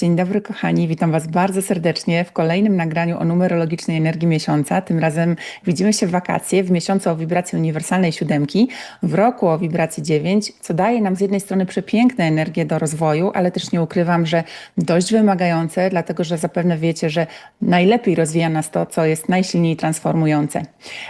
Dzień dobry, kochani. Witam Was bardzo serdecznie w kolejnym nagraniu o numerologicznej energii miesiąca. Tym razem widzimy się w wakacje, w miesiącu o wibracji uniwersalnej siódemki, w roku o wibracji 9, co daje nam z jednej strony przepiękne energie do rozwoju, ale też nie ukrywam, że dość wymagające, dlatego że zapewne wiecie, że najlepiej rozwija nas to, co jest najsilniej transformujące.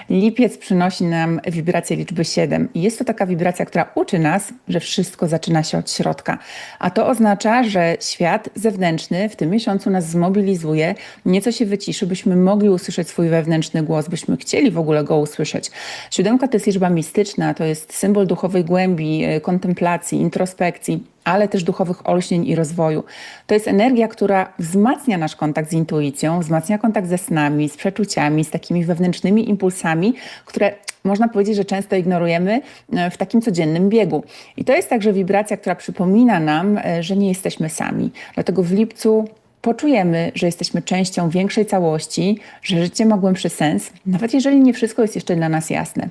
Lipiec przynosi nam wibrację liczby 7 i jest to taka wibracja, która uczy nas, że wszystko zaczyna się od środka. A to oznacza, że świat zewnętrzny wewnętrzny w tym miesiącu nas zmobilizuje, nieco się wyciszy, byśmy mogli usłyszeć swój wewnętrzny głos, byśmy chcieli w ogóle go usłyszeć. Siódemka to jest liczba mistyczna, to jest symbol duchowej głębi, e, kontemplacji, introspekcji ale też duchowych olśnień i rozwoju. To jest energia, która wzmacnia nasz kontakt z intuicją, wzmacnia kontakt ze snami, z przeczuciami, z takimi wewnętrznymi impulsami, które można powiedzieć, że często ignorujemy e, w takim codziennym biegu. I to jest także wibracja, która przypomina nam, e, że nie jesteśmy sami. Dlatego w lipcu poczujemy, że jesteśmy częścią większej całości, że życie ma głębszy sens, nawet jeżeli nie wszystko jest jeszcze dla nas jasne.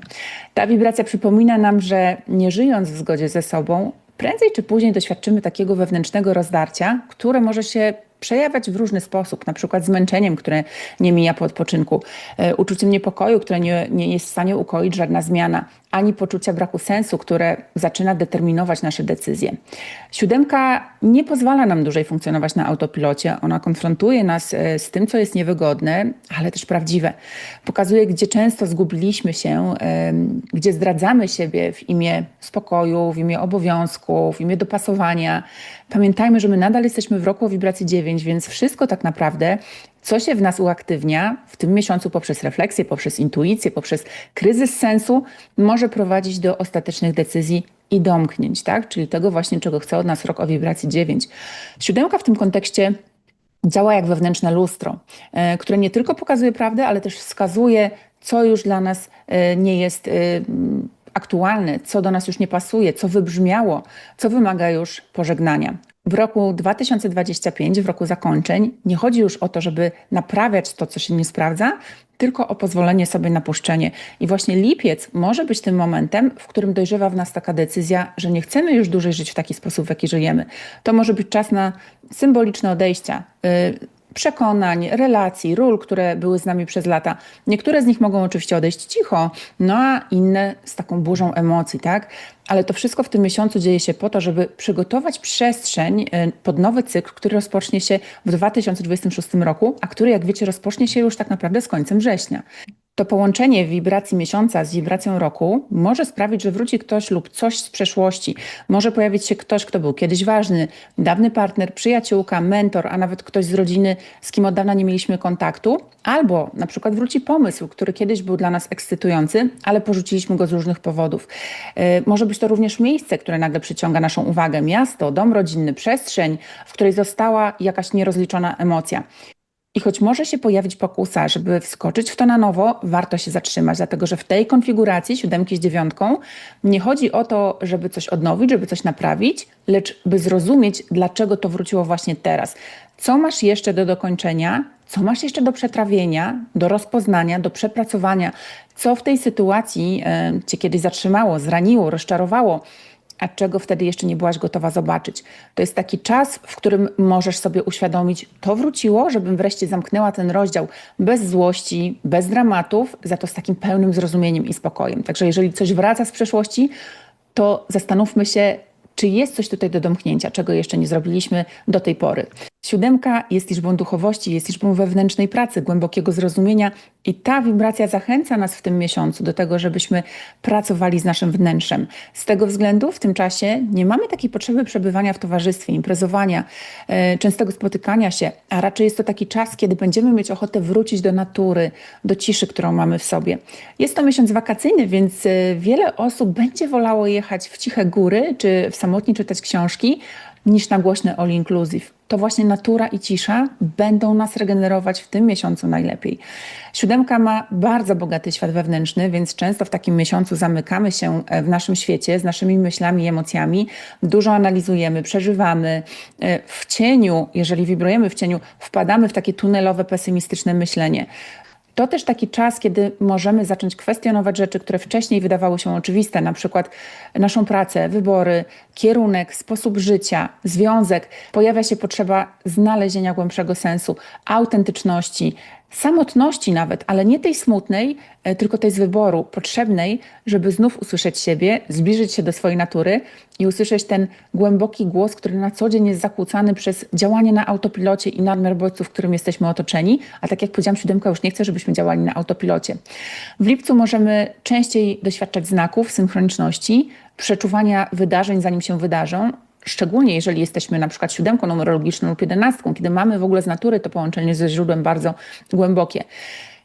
Ta wibracja przypomina nam, że nie żyjąc w zgodzie ze sobą, prędzej czy później doświadczymy takiego wewnętrznego rozdarcia, które może się przejawiać w różny sposób, na przykład zmęczeniem, które nie mija po odpoczynku, e, uczuciem niepokoju, które nie, nie jest w stanie ukoić żadna zmiana, ani poczucia braku sensu, które zaczyna determinować nasze decyzje. Siódemka nie pozwala nam dłużej funkcjonować na autopilocie. Ona konfrontuje nas e, z tym, co jest niewygodne, ale też prawdziwe. Pokazuje, gdzie często zgubiliśmy się, gdzie zdradzamy siebie w imię spokoju, w imię obowiązku, w imię dopasowania. Pamiętajmy, że my nadal jesteśmy w roku o wibracji 9, więc wszystko tak naprawdę co się w nas uaktywnia w tym miesiącu poprzez refleksję, poprzez intuicję, poprzez kryzys sensu, może prowadzić do ostatecznych decyzji i domknięć, tak? Czyli tego właśnie, czego chce od nas rok o wibracji 9. Siódemka w tym kontekście działa jak wewnętrzne lustro, e, które nie tylko pokazuje prawdę, ale też wskazuje, co już dla nas e, nie jest e, aktualne, co do nas już nie pasuje, co wybrzmiało, co wymaga już pożegnania. W roku 2025, w roku zakończeń, nie chodzi już o to, żeby naprawiać to, co się nie sprawdza, tylko o pozwolenie sobie na puszczenie. I właśnie lipiec może być tym momentem, w którym dojrzewa w nas taka decyzja, że nie chcemy już dłużej żyć w taki sposób, w jaki żyjemy. To może być czas na symboliczne odejścia. Przekonań, relacji, ról, które były z nami przez lata. Niektóre z nich mogą oczywiście odejść cicho, no a inne z taką burzą emocji, tak? Ale to wszystko w tym miesiącu dzieje się po to, żeby przygotować przestrzeń y, pod nowy cykl, który rozpocznie się w 2026 roku, a który, jak wiecie, rozpocznie się już tak naprawdę z końcem września. To połączenie wibracji miesiąca z wibracją roku może sprawić, że wróci ktoś lub coś z przeszłości. Może pojawić się ktoś, kto był kiedyś ważny, dawny partner, przyjaciółka, mentor, a nawet ktoś z rodziny, z kim od dawna nie mieliśmy kontaktu. Albo na przykład wróci pomysł, który kiedyś był dla nas ekscytujący, ale porzuciliśmy go z różnych powodów. Yy, może być to również miejsce, które nagle przyciąga naszą uwagę. Miasto, dom rodzinny, przestrzeń, w której została jakaś nierozliczona emocja. I choć może się pojawić pokusa, żeby wskoczyć w to na nowo, warto się zatrzymać, dlatego że w tej konfiguracji siódemki z dziewiątką nie chodzi o to, żeby coś odnowić, żeby coś naprawić, lecz by zrozumieć, dlaczego to wróciło właśnie teraz. Co masz jeszcze do dokończenia, co masz jeszcze do przetrawienia, do rozpoznania, do przepracowania, co w tej sytuacji e, cię kiedyś zatrzymało, zraniło, rozczarowało a czego wtedy jeszcze nie byłaś gotowa zobaczyć. To jest taki czas, w którym możesz sobie uświadomić, to wróciło, żebym wreszcie zamknęła ten rozdział bez złości, bez dramatów, za to z takim pełnym zrozumieniem i spokojem. Także jeżeli coś wraca z przeszłości, to zastanówmy się, czy jest coś tutaj do domknięcia, czego jeszcze nie zrobiliśmy do tej pory. Siódemka jest liczbą duchowości, jest liczbą wewnętrznej pracy, głębokiego zrozumienia i ta wibracja zachęca nas w tym miesiącu do tego, żebyśmy pracowali z naszym wnętrzem. Z tego względu w tym czasie nie mamy takiej potrzeby przebywania w towarzystwie, imprezowania, yy, częstego spotykania się, a raczej jest to taki czas, kiedy będziemy mieć ochotę wrócić do natury, do ciszy, którą mamy w sobie. Jest to miesiąc wakacyjny, więc yy, wiele osób będzie wolało jechać w ciche góry, czy w samotnie czytać książki, niż na głośny all inclusive. To właśnie natura i cisza będą nas regenerować w tym miesiącu najlepiej. Siódemka ma bardzo bogaty świat wewnętrzny, więc często w takim miesiącu zamykamy się e, w naszym świecie z naszymi myślami i emocjami. Dużo analizujemy, przeżywamy. E, w cieniu, jeżeli wibrujemy w cieniu, wpadamy w takie tunelowe, pesymistyczne myślenie. To też taki czas, kiedy możemy zacząć kwestionować rzeczy, które wcześniej wydawały się oczywiste, na przykład naszą pracę, wybory, kierunek, sposób życia, związek. Pojawia się potrzeba znalezienia głębszego sensu, autentyczności, samotności nawet, ale nie tej smutnej, e, tylko tej z wyboru, potrzebnej, żeby znów usłyszeć siebie, zbliżyć się do swojej natury i usłyszeć ten głęboki głos, który na co dzień jest zakłócany przez działanie na autopilocie i nadmiar bodźców, którym jesteśmy otoczeni. A tak jak powiedziałam, siódemka już nie chce, żebyśmy działali na autopilocie. W lipcu możemy częściej doświadczać znaków synchroniczności, przeczuwania wydarzeń, zanim się wydarzą, szczególnie jeżeli jesteśmy na przykład siódemką numerologiczną lub jedenastką, kiedy mamy w ogóle z natury to połączenie ze źródłem bardzo głębokie.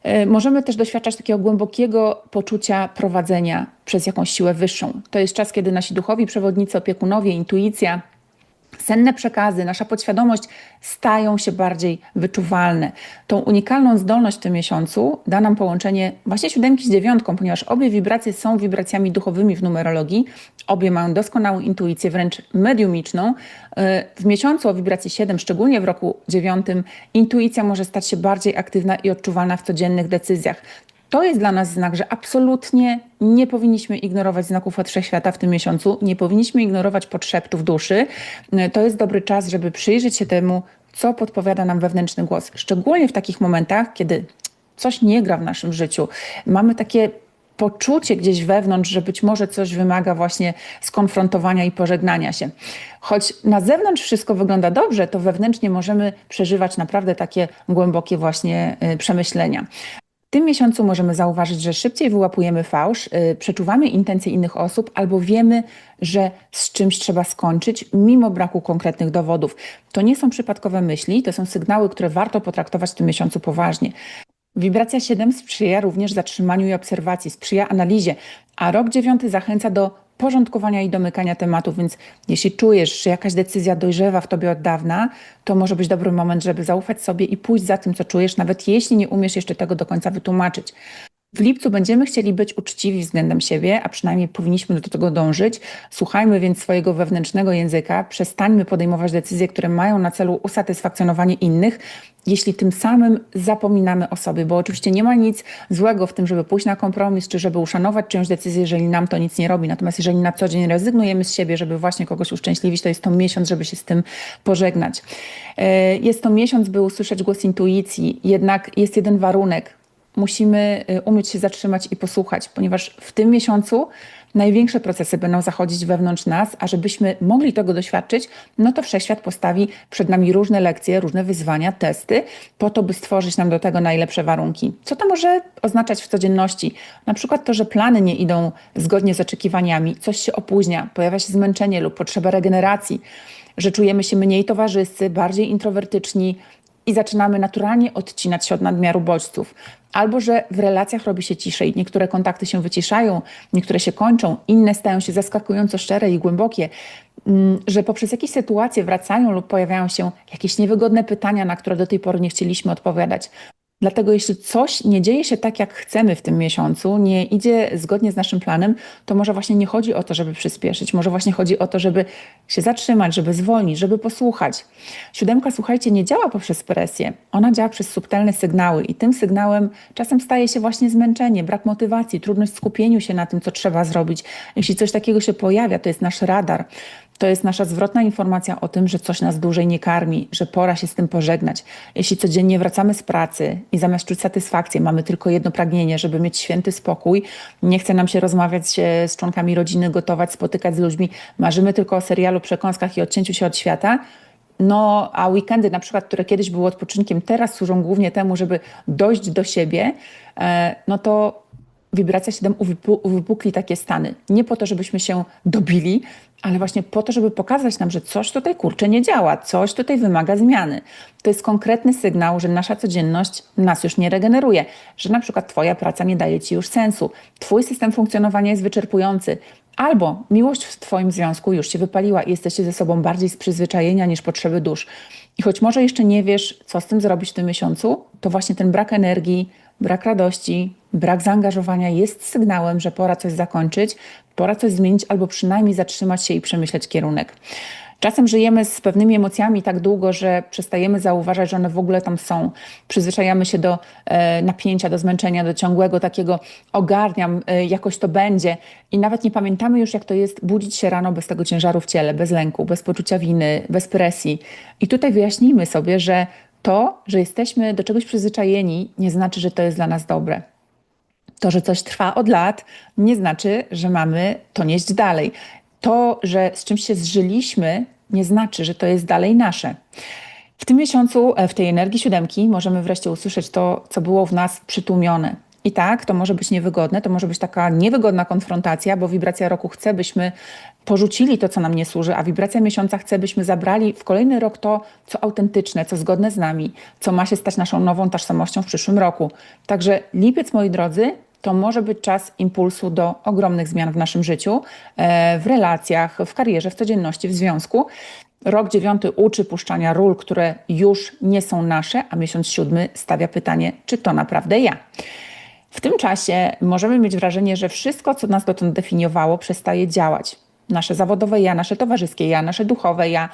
E, możemy też doświadczać takiego głębokiego poczucia prowadzenia przez jakąś siłę wyższą. To jest czas, kiedy nasi duchowi przewodnicy, opiekunowie, intuicja, Senne przekazy, nasza podświadomość stają się bardziej wyczuwalne. Tą unikalną zdolność w tym miesiącu da nam połączenie właśnie siódemki z dziewiątką, ponieważ obie wibracje są wibracjami duchowymi w numerologii. Obie mają doskonałą intuicję, wręcz mediumiczną. W miesiącu o wibracji 7, szczególnie w roku 9, intuicja może stać się bardziej aktywna i odczuwalna w codziennych decyzjach. To jest dla nas znak, że absolutnie nie powinniśmy ignorować znaków od wszechświata w tym miesiącu, nie powinniśmy ignorować podszeptów duszy. To jest dobry czas, żeby przyjrzeć się temu, co podpowiada nam wewnętrzny głos. Szczególnie w takich momentach, kiedy coś nie gra w naszym życiu. Mamy takie poczucie gdzieś wewnątrz, że być może coś wymaga właśnie skonfrontowania i pożegnania się. Choć na zewnątrz wszystko wygląda dobrze, to wewnętrznie możemy przeżywać naprawdę takie głębokie właśnie y, przemyślenia tym miesiącu możemy zauważyć, że szybciej wyłapujemy fałsz, yy, przeczuwamy intencje innych osób albo wiemy, że z czymś trzeba skończyć, mimo braku konkretnych dowodów. To nie są przypadkowe myśli, to są sygnały, które warto potraktować w tym miesiącu poważnie. Wibracja 7 sprzyja również zatrzymaniu i obserwacji, sprzyja analizie, a rok 9 zachęca do porządkowania i domykania tematów, więc jeśli czujesz, że jakaś decyzja dojrzewa w tobie od dawna, to może być dobry moment, żeby zaufać sobie i pójść za tym, co czujesz, nawet jeśli nie umiesz jeszcze tego do końca wytłumaczyć. W lipcu będziemy chcieli być uczciwi względem siebie, a przynajmniej powinniśmy do tego dążyć. Słuchajmy więc swojego wewnętrznego języka, przestańmy podejmować decyzje, które mają na celu usatysfakcjonowanie innych, jeśli tym samym zapominamy o sobie, bo oczywiście nie ma nic złego w tym, żeby pójść na kompromis, czy żeby uszanować czyjąś decyzję, jeżeli nam to nic nie robi. Natomiast jeżeli na co dzień rezygnujemy z siebie, żeby właśnie kogoś uszczęśliwić, to jest to miesiąc, żeby się z tym pożegnać. E, jest to miesiąc, by usłyszeć głos intuicji, jednak jest jeden warunek, musimy y, umieć się zatrzymać i posłuchać, ponieważ w tym miesiącu największe procesy będą zachodzić wewnątrz nas, a żebyśmy mogli tego doświadczyć, no to wszechświat postawi przed nami różne lekcje, różne wyzwania, testy, po to, by stworzyć nam do tego najlepsze warunki. Co to może oznaczać w codzienności? Na przykład to, że plany nie idą zgodnie z oczekiwaniami, coś się opóźnia, pojawia się zmęczenie lub potrzeba regeneracji, że czujemy się mniej towarzyscy, bardziej introwertyczni, i zaczynamy naturalnie odcinać się od nadmiaru bodźców. Albo że w relacjach robi się ciszej, niektóre kontakty się wyciszają, niektóre się kończą, inne stają się zaskakująco szczere i głębokie, mm, że poprzez jakieś sytuacje wracają lub pojawiają się jakieś niewygodne pytania, na które do tej pory nie chcieliśmy odpowiadać. Dlatego jeśli coś nie dzieje się tak, jak chcemy w tym miesiącu, nie idzie zgodnie z naszym planem, to może właśnie nie chodzi o to, żeby przyspieszyć, może właśnie chodzi o to, żeby się zatrzymać, żeby zwolnić, żeby posłuchać. Siódemka, słuchajcie, nie działa poprzez presję, ona działa przez subtelne sygnały i tym sygnałem czasem staje się właśnie zmęczenie, brak motywacji, trudność w skupieniu się na tym, co trzeba zrobić. Jeśli coś takiego się pojawia, to jest nasz radar. To jest nasza zwrotna informacja o tym, że coś nas dłużej nie karmi, że pora się z tym pożegnać. Jeśli codziennie wracamy z pracy i zamiast czuć satysfakcję, mamy tylko jedno pragnienie, żeby mieć święty spokój, nie chce nam się rozmawiać z członkami rodziny, gotować, spotykać z ludźmi, marzymy tylko o serialu, przekąskach i odcięciu się od świata, no, a weekendy, na przykład, które kiedyś były odpoczynkiem, teraz służą głównie temu, żeby dojść do siebie, e, no to wibracja 7 uwypukli takie stany. Nie po to, żebyśmy się dobili, ale właśnie po to, żeby pokazać nam, że coś tutaj kurczę nie działa, coś tutaj wymaga zmiany. To jest konkretny sygnał, że nasza codzienność nas już nie regeneruje, że na przykład Twoja praca nie daje Ci już sensu, Twój system funkcjonowania jest wyczerpujący, albo miłość w Twoim związku już się wypaliła i jesteście ze sobą bardziej z przyzwyczajenia niż potrzeby dusz. I choć może jeszcze nie wiesz, co z tym zrobić w tym miesiącu, to właśnie ten brak energii, brak radości, brak zaangażowania jest sygnałem, że pora coś zakończyć, pora coś zmienić albo przynajmniej zatrzymać się i przemyśleć kierunek. Czasem żyjemy z pewnymi emocjami tak długo, że przestajemy zauważać, że one w ogóle tam są. Przyzwyczajamy się do e, napięcia, do zmęczenia, do ciągłego takiego ogarniam, e, jakoś to będzie i nawet nie pamiętamy już, jak to jest budzić się rano bez tego ciężaru w ciele, bez lęku, bez poczucia winy, bez presji. I tutaj wyjaśnijmy sobie, że to, że jesteśmy do czegoś przyzwyczajeni, nie znaczy, że to jest dla nas dobre. To, że coś trwa od lat, nie znaczy, że mamy to nieść dalej. To, że z czymś się zżyliśmy, nie znaczy, że to jest dalej nasze. W tym miesiącu, e, w tej energii siódemki, możemy wreszcie usłyszeć to, co było w nas przytłumione. I tak, to może być niewygodne, to może być taka niewygodna konfrontacja, bo wibracja roku chce, byśmy porzucili to, co nam nie służy, a wibracja miesiąca chce, byśmy zabrali w kolejny rok to, co autentyczne, co zgodne z nami, co ma się stać naszą nową tożsamością w przyszłym roku. Także lipiec, moi drodzy, to może być czas impulsu do ogromnych zmian w naszym życiu, e, w relacjach, w karierze, w codzienności, w związku. Rok dziewiąty uczy puszczania ról, które już nie są nasze, a miesiąc siódmy stawia pytanie, czy to naprawdę ja. W tym czasie możemy mieć wrażenie, że wszystko, co nas dotąd definiowało, przestaje działać. Nasze zawodowe ja, nasze towarzyskie ja, nasze duchowe ja.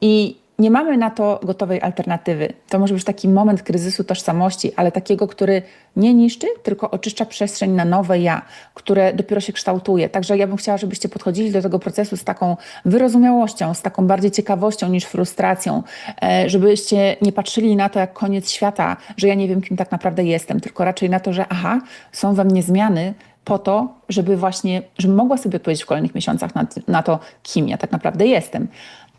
I nie mamy na to gotowej alternatywy. To może być taki moment kryzysu tożsamości, ale takiego, który nie niszczy, tylko oczyszcza przestrzeń na nowe ja, które dopiero się kształtuje. Także ja bym chciała, żebyście podchodzili do tego procesu z taką wyrozumiałością, z taką bardziej ciekawością niż frustracją, e, żebyście nie patrzyli na to jak koniec świata, że ja nie wiem, kim tak naprawdę jestem, tylko raczej na to, że aha, są we mnie zmiany, po to, żeby właśnie, żebym mogła sobie odpowiedzieć w kolejnych miesiącach na, na to, kim ja tak naprawdę jestem.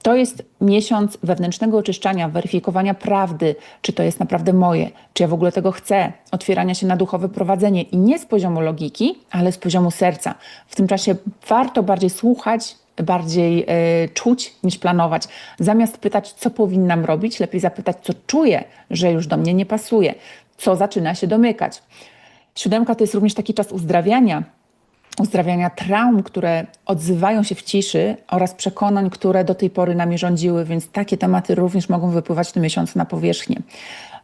To jest miesiąc wewnętrznego oczyszczania, weryfikowania prawdy, czy to jest naprawdę moje, czy ja w ogóle tego chcę, otwierania się na duchowe prowadzenie i nie z poziomu logiki, ale z poziomu serca. W tym czasie warto bardziej słuchać, bardziej y, czuć niż planować. Zamiast pytać, co powinnam robić, lepiej zapytać, co czuję, że już do mnie nie pasuje, co zaczyna się domykać. Siódemka to jest również taki czas uzdrawiania, uzdrawiania traum, które odzywają się w ciszy oraz przekonań, które do tej pory nami rządziły, więc takie tematy również mogą wypływać w tym miesiącu na powierzchnię.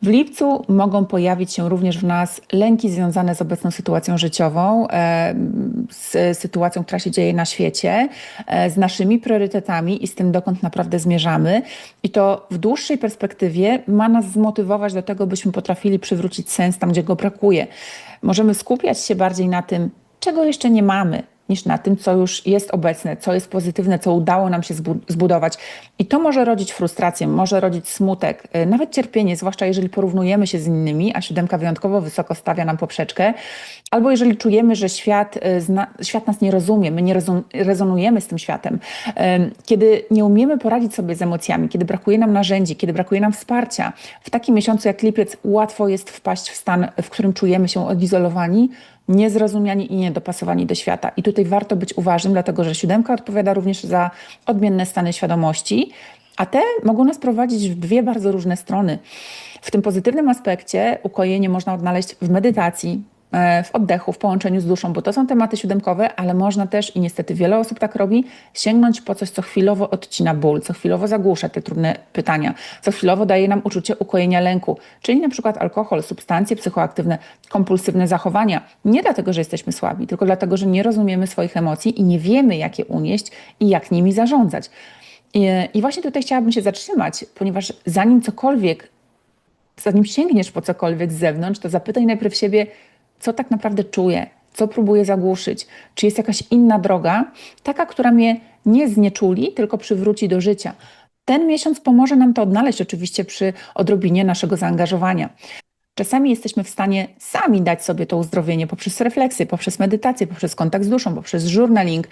W lipcu mogą pojawić się również w nas lęki związane z obecną sytuacją życiową, e, z sytuacją, która się dzieje na świecie, e, z naszymi priorytetami i z tym, dokąd naprawdę zmierzamy. I to w dłuższej perspektywie ma nas zmotywować do tego, byśmy potrafili przywrócić sens tam, gdzie go brakuje. Możemy skupiać się bardziej na tym, czego jeszcze nie mamy, niż na tym, co już jest obecne, co jest pozytywne, co udało nam się zbudować. I to może rodzić frustrację, może rodzić smutek, y, nawet cierpienie, zwłaszcza jeżeli porównujemy się z innymi, a siódemka wyjątkowo wysoko stawia nam poprzeczkę, albo jeżeli czujemy, że świat, y, świat nas nie rozumie, my nie rezonujemy z tym światem. Kiedy nie umiemy poradzić sobie z emocjami, kiedy brakuje nam narzędzi, kiedy brakuje nam wsparcia, w takim miesiącu jak lipiec łatwo jest wpaść w stan, w którym czujemy się odizolowani, niezrozumiani i niedopasowani do świata. I tutaj warto być uważnym, dlatego że siódemka odpowiada również za odmienne stany świadomości, a te mogą nas prowadzić w dwie bardzo różne strony. W tym pozytywnym aspekcie ukojenie można odnaleźć w medytacji, w oddechu, w połączeniu z duszą, bo to są tematy siódemkowe, ale można też, i niestety wiele osób tak robi, sięgnąć po coś, co chwilowo odcina ból, co chwilowo zagłusza te trudne pytania, co chwilowo daje nam uczucie ukojenia lęku, czyli na przykład alkohol, substancje psychoaktywne, kompulsywne zachowania. Nie dlatego, że jesteśmy słabi, tylko dlatego, że nie rozumiemy swoich emocji i nie wiemy, jak je unieść i jak nimi zarządzać. I, i właśnie tutaj chciałabym się zatrzymać, ponieważ zanim cokolwiek, zanim sięgniesz po cokolwiek z zewnątrz, to zapytaj najpierw siebie, co tak naprawdę czuję, co próbuję zagłuszyć, czy jest jakaś inna droga, taka, która mnie nie znieczuli, tylko przywróci do życia. Ten miesiąc pomoże nam to odnaleźć, oczywiście przy odrobinie naszego zaangażowania. Czasami jesteśmy w stanie sami dać sobie to uzdrowienie poprzez refleksję, poprzez medytację, poprzez kontakt z duszą, poprzez journaling,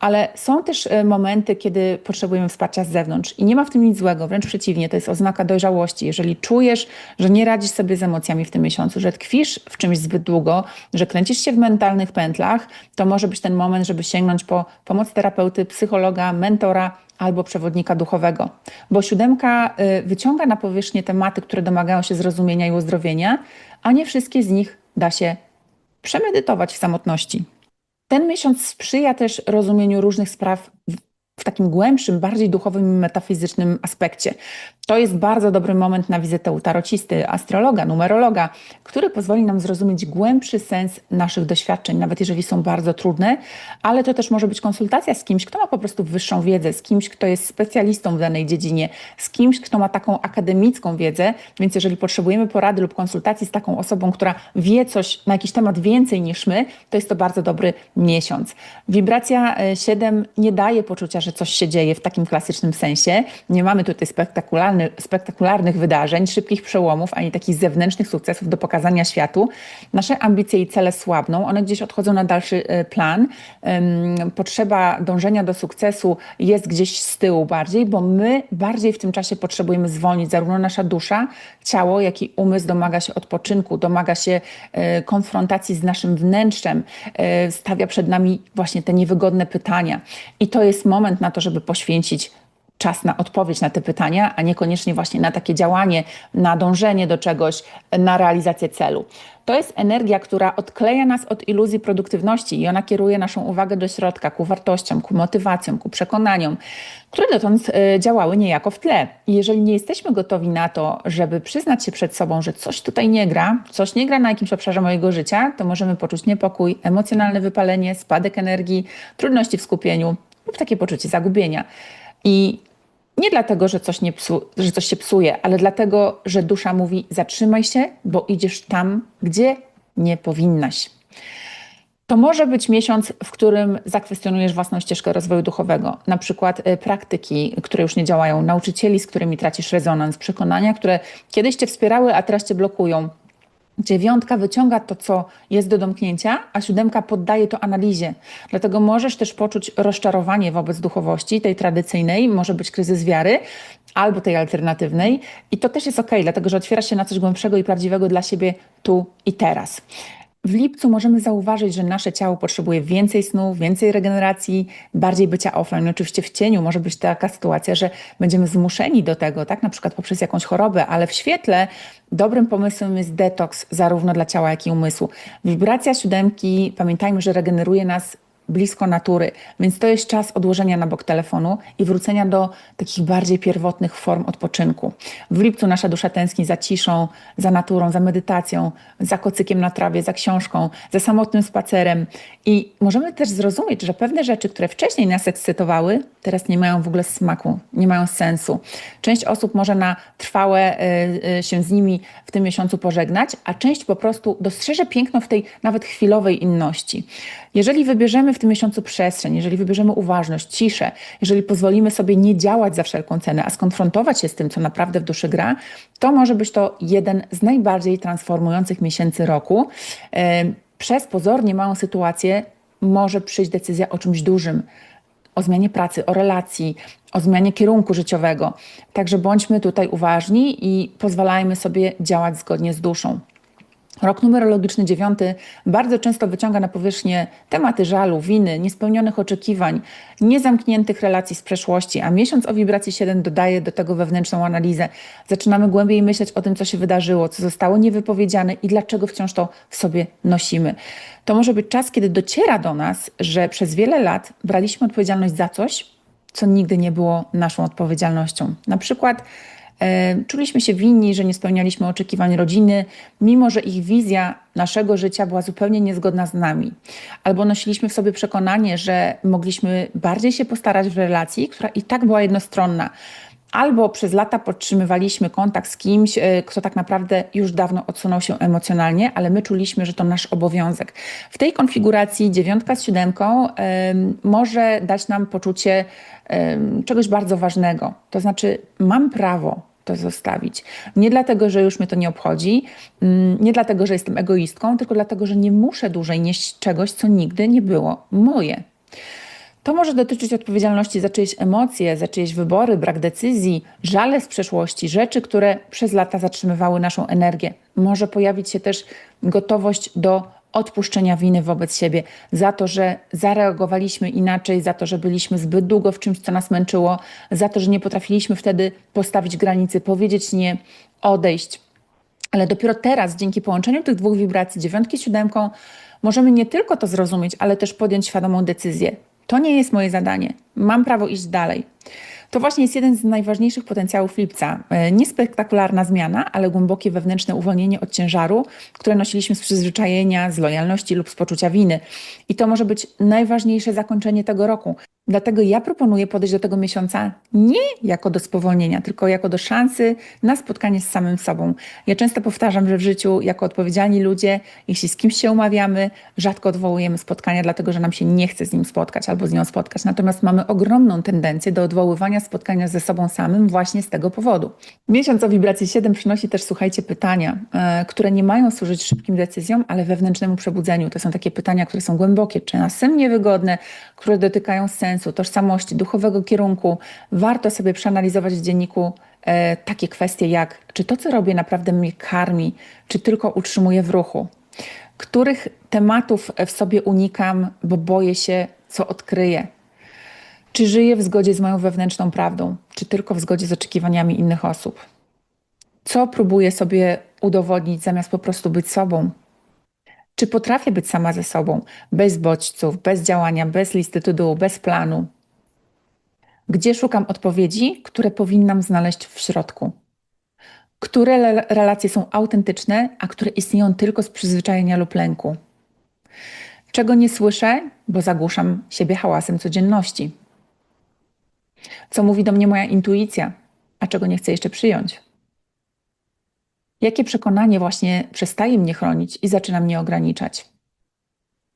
ale są też e, momenty, kiedy potrzebujemy wsparcia z zewnątrz i nie ma w tym nic złego, wręcz przeciwnie, to jest oznaka dojrzałości. Jeżeli czujesz, że nie radzisz sobie z emocjami w tym miesiącu, że tkwisz w czymś zbyt długo, że kręcisz się w mentalnych pętlach, to może być ten moment, żeby sięgnąć po pomoc terapeuty, psychologa, mentora, albo przewodnika duchowego. Bo siódemka y, wyciąga na powierzchnię tematy, które domagają się zrozumienia i uzdrowienia, a nie wszystkie z nich da się przemedytować w samotności. Ten miesiąc sprzyja też rozumieniu różnych spraw w takim głębszym, bardziej duchowym i metafizycznym aspekcie. To jest bardzo dobry moment na wizytę u tarocisty, astrologa, numerologa, który pozwoli nam zrozumieć głębszy sens naszych doświadczeń, nawet jeżeli są bardzo trudne, ale to też może być konsultacja z kimś, kto ma po prostu wyższą wiedzę, z kimś, kto jest specjalistą w danej dziedzinie, z kimś, kto ma taką akademicką wiedzę, więc jeżeli potrzebujemy porady lub konsultacji z taką osobą, która wie coś na jakiś temat więcej niż my, to jest to bardzo dobry miesiąc. Wibracja 7 nie daje poczucia, że coś się dzieje w takim klasycznym sensie. Nie mamy tutaj spektakularnych spektakularnych wydarzeń, szybkich przełomów, ani takich zewnętrznych sukcesów do pokazania światu. Nasze ambicje i cele słabną, one gdzieś odchodzą na dalszy e, plan. Potrzeba dążenia do sukcesu jest gdzieś z tyłu bardziej, bo my bardziej w tym czasie potrzebujemy zwolnić. Zarówno nasza dusza, ciało, jak i umysł domaga się odpoczynku, domaga się e, konfrontacji z naszym wnętrzem, e, stawia przed nami właśnie te niewygodne pytania. I to jest moment na to, żeby poświęcić czas na odpowiedź na te pytania, a niekoniecznie właśnie na takie działanie, na dążenie do czegoś, na realizację celu. To jest energia, która odkleja nas od iluzji produktywności i ona kieruje naszą uwagę do środka, ku wartościom, ku motywacjom, ku przekonaniom, które dotąd e, działały niejako w tle. I jeżeli nie jesteśmy gotowi na to, żeby przyznać się przed sobą, że coś tutaj nie gra, coś nie gra na jakimś obszarze mojego życia, to możemy poczuć niepokój, emocjonalne wypalenie, spadek energii, trudności w skupieniu lub takie poczucie zagubienia. I nie dlatego, że coś, nie psu, że coś się psuje, ale dlatego, że dusza mówi: zatrzymaj się, bo idziesz tam, gdzie nie powinnaś. To może być miesiąc, w którym zakwestionujesz własną ścieżkę rozwoju duchowego, na przykład e, praktyki, które już nie działają, nauczycieli, z którymi tracisz rezonans, przekonania, które kiedyś cię wspierały, a teraz cię blokują, Dziewiątka wyciąga to, co jest do domknięcia, a siódemka poddaje to analizie. Dlatego możesz też poczuć rozczarowanie wobec duchowości, tej tradycyjnej, może być kryzys wiary, albo tej alternatywnej. I to też jest ok, dlatego że otwiera się na coś głębszego i prawdziwego dla siebie tu i teraz. W lipcu możemy zauważyć, że nasze ciało potrzebuje więcej snu, więcej regeneracji, bardziej bycia offline. Oczywiście w cieniu może być taka sytuacja, że będziemy zmuszeni do tego, tak, na przykład poprzez jakąś chorobę, ale w świetle dobrym pomysłem jest detoks zarówno dla ciała, jak i umysłu. Wibracja siódemki, pamiętajmy, że regeneruje nas blisko natury, więc to jest czas odłożenia na bok telefonu i wrócenia do takich bardziej pierwotnych form odpoczynku. W lipcu nasza dusza tęskni za ciszą, za naturą, za medytacją, za kocykiem na trawie, za książką, za samotnym spacerem i możemy też zrozumieć, że pewne rzeczy, które wcześniej nas ekscytowały, teraz nie mają w ogóle smaku, nie mają sensu. Część osób może na trwałe y, y, się z nimi w tym miesiącu pożegnać, a część po prostu dostrzeże piękno w tej nawet chwilowej inności. Jeżeli wybierzemy w tym miesiącu przestrzeń, jeżeli wybierzemy uważność, ciszę, jeżeli pozwolimy sobie nie działać za wszelką cenę, a skonfrontować się z tym, co naprawdę w duszy gra, to może być to jeden z najbardziej transformujących miesięcy roku. Przez pozornie małą sytuację może przyjść decyzja o czymś dużym, o zmianie pracy, o relacji, o zmianie kierunku życiowego. Także bądźmy tutaj uważni i pozwalajmy sobie działać zgodnie z duszą. Rok numerologiczny dziewiąty bardzo często wyciąga na powierzchnię tematy żalu, winy, niespełnionych oczekiwań, niezamkniętych relacji z przeszłości, a miesiąc o wibracji 7 dodaje do tego wewnętrzną analizę. Zaczynamy głębiej myśleć o tym, co się wydarzyło, co zostało niewypowiedziane i dlaczego wciąż to w sobie nosimy. To może być czas, kiedy dociera do nas, że przez wiele lat braliśmy odpowiedzialność za coś, co nigdy nie było naszą odpowiedzialnością. Na przykład czuliśmy się winni, że nie spełnialiśmy oczekiwań rodziny, mimo że ich wizja naszego życia była zupełnie niezgodna z nami. Albo nosiliśmy w sobie przekonanie, że mogliśmy bardziej się postarać w relacji, która i tak była jednostronna. Albo przez lata podtrzymywaliśmy kontakt z kimś, e, kto tak naprawdę już dawno odsunął się emocjonalnie, ale my czuliśmy, że to nasz obowiązek. W tej konfiguracji dziewiątka z siódemką może dać nam poczucie czegoś bardzo ważnego. To znaczy, mam prawo to zostawić. Nie dlatego, że już mnie to nie obchodzi, mm, nie dlatego, że jestem egoistką, tylko dlatego, że nie muszę dłużej nieść czegoś, co nigdy nie było moje. To może dotyczyć odpowiedzialności za czyjeś emocje, za czyjeś wybory, brak decyzji, żale z przeszłości, rzeczy, które przez lata zatrzymywały naszą energię. Może pojawić się też gotowość do odpuszczenia winy wobec siebie, za to, że zareagowaliśmy inaczej, za to, że byliśmy zbyt długo w czymś, co nas męczyło, za to, że nie potrafiliśmy wtedy postawić granicy, powiedzieć nie, odejść. Ale dopiero teraz, dzięki połączeniu tych dwóch wibracji, dziewiątki z siódemką, możemy nie tylko to zrozumieć, ale też podjąć świadomą decyzję. To nie jest moje zadanie. Mam prawo iść dalej. To właśnie jest jeden z najważniejszych potencjałów lipca. E, Niespektakularna zmiana, ale głębokie wewnętrzne uwolnienie od ciężaru, które nosiliśmy z przyzwyczajenia, z lojalności lub z poczucia winy. I to może być najważniejsze zakończenie tego roku. Dlatego ja proponuję podejść do tego miesiąca nie jako do spowolnienia, tylko jako do szansy na spotkanie z samym sobą. Ja często powtarzam, że w życiu, jako odpowiedzialni ludzie, jeśli z kimś się umawiamy, rzadko odwołujemy spotkania, dlatego że nam się nie chce z nim spotkać albo z nią spotkać. Natomiast mamy ogromną tendencję do odwoływania spotkania ze sobą samym właśnie z tego powodu. Miesiąc o wibracji 7 przynosi też, słuchajcie, pytania, e, które nie mają służyć szybkim decyzjom, ale wewnętrznemu przebudzeniu. To są takie pytania, które są głębokie, czasem niewygodne, które dotykają sensu, tożsamości, duchowego kierunku. Warto sobie przeanalizować w dzienniku e, takie kwestie jak, czy to, co robię, naprawdę mnie karmi, czy tylko utrzymuje w ruchu. Których tematów w sobie unikam, bo boję się, co odkryję. Czy żyję w zgodzie z moją wewnętrzną prawdą, czy tylko w zgodzie z oczekiwaniami innych osób? Co próbuję sobie udowodnić, zamiast po prostu być sobą? Czy potrafię być sama ze sobą, bez bodźców, bez działania, bez listy to do, bez planu? Gdzie szukam odpowiedzi, które powinnam znaleźć w środku? Które relacje są autentyczne, a które istnieją tylko z przyzwyczajenia lub lęku? Czego nie słyszę, bo zagłuszam siebie hałasem codzienności? Co mówi do mnie moja intuicja, a czego nie chcę jeszcze przyjąć? Jakie przekonanie właśnie przestaje mnie chronić i zaczyna mnie ograniczać?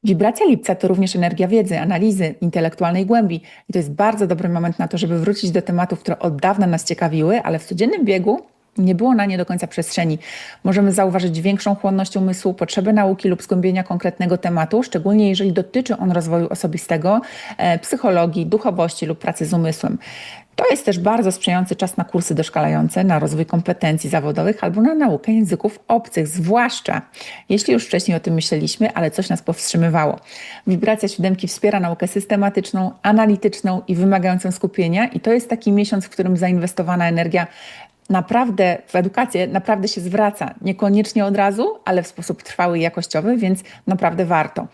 Wibracja lipca to również energia wiedzy, analizy, intelektualnej głębi. I to jest bardzo dobry moment na to, żeby wrócić do tematów, które od dawna nas ciekawiły, ale w codziennym biegu nie było na nie do końca przestrzeni. Możemy zauważyć większą chłonność umysłu, potrzebę nauki lub zgłębienia konkretnego tematu, szczególnie jeżeli dotyczy on rozwoju osobistego, e, psychologii, duchowości lub pracy z umysłem. To jest też bardzo sprzyjający czas na kursy doszkalające, na rozwój kompetencji zawodowych albo na naukę języków obcych, zwłaszcza jeśli już wcześniej o tym myśleliśmy, ale coś nas powstrzymywało. Wibracja siódemki wspiera naukę systematyczną, analityczną i wymagającą skupienia, i to jest taki miesiąc, w którym zainwestowana energia naprawdę w edukację naprawdę się zwraca. Niekoniecznie od razu, ale w sposób trwały i jakościowy, więc naprawdę warto.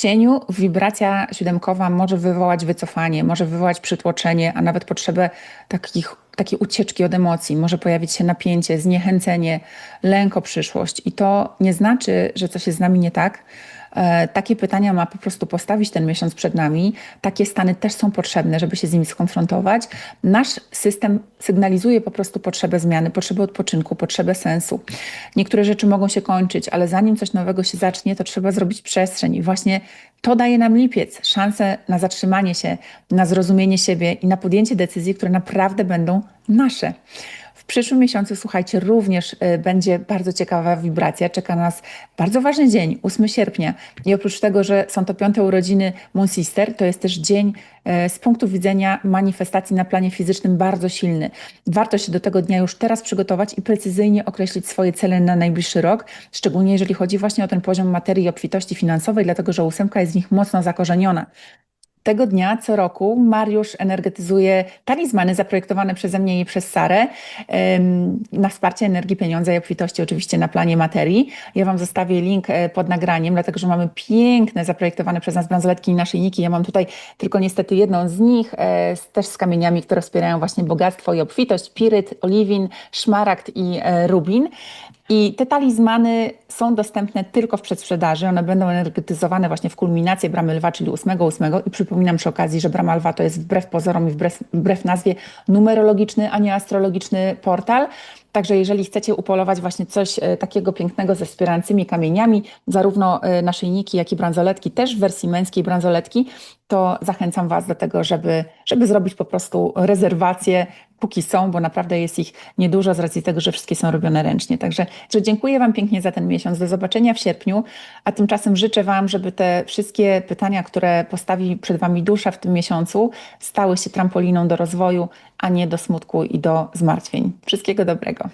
Cieniu wibracja siódemkowa może wywołać wycofanie, może wywołać przytłoczenie, a nawet potrzebę takich, takiej ucieczki od emocji. Może pojawić się napięcie, zniechęcenie, lęk o przyszłość. I to nie znaczy, że coś jest z nami nie tak. E, Takie pytania ma po prostu postawić ten miesiąc przed nami. Takie stany też są potrzebne, żeby się z nimi skonfrontować. Nasz system sygnalizuje po prostu potrzebę zmiany, potrzebę odpoczynku, potrzebę sensu. Niektóre rzeczy mogą się kończyć, ale zanim coś nowego się zacznie, to trzeba zrobić przestrzeń. I właśnie to daje nam lipiec, szansę na zatrzymanie się, na zrozumienie siebie i na podjęcie decyzji, które naprawdę będą nasze. Przyszłym miesiącu, słuchajcie, również y, będzie bardzo ciekawa wibracja. Czeka nas bardzo ważny dzień, 8 sierpnia. I oprócz tego, że są to piąte urodziny Moon Sister, to jest też dzień e, z punktu widzenia manifestacji na planie fizycznym bardzo silny. Warto się do tego dnia już teraz przygotować i precyzyjnie określić swoje cele na najbliższy rok, szczególnie jeżeli chodzi właśnie o ten poziom materii obfitości finansowej, dlatego że ósemka jest w nich mocno zakorzeniona. Tego dnia co roku Mariusz energetyzuje talizmany zaprojektowane przeze mnie i przez Sarę na wsparcie energii, pieniądza i obfitości, oczywiście na planie materii. Ja Wam zostawię link e, pod nagraniem, dlatego że mamy piękne zaprojektowane przez nas bransoletki i naszyjniki. Ja mam tutaj tylko niestety jedną z nich, e, też z kamieniami, które wspierają właśnie bogactwo i obfitość, piryt, oliwin, szmaragd i e, rubin. I te talizmany są dostępne tylko w przedsprzedaży. One będą energetyzowane właśnie w kulminację Bramy Lwa, czyli 8.8. I przypominam przy okazji, że Brama Lwa to jest wbrew pozorom i wbrew, wbrew nazwie numerologiczny, a nie astrologiczny portal. Także jeżeli chcecie upolować właśnie coś e, takiego pięknego ze wspierającymi kamieniami, zarówno e, naszyjniki, jak i bransoletki, też w wersji męskiej bransoletki, to zachęcam Was do tego, żeby, żeby zrobić po prostu rezerwację, póki są, bo naprawdę jest ich niedużo z racji tego, że wszystkie są robione ręcznie. Także że dziękuję Wam pięknie za ten miesiąc. Do zobaczenia w sierpniu, a tymczasem życzę Wam, żeby te wszystkie pytania, które postawi przed Wami dusza w tym miesiącu, stały się trampoliną do rozwoju, a nie do smutku i do zmartwień. Wszystkiego dobrego.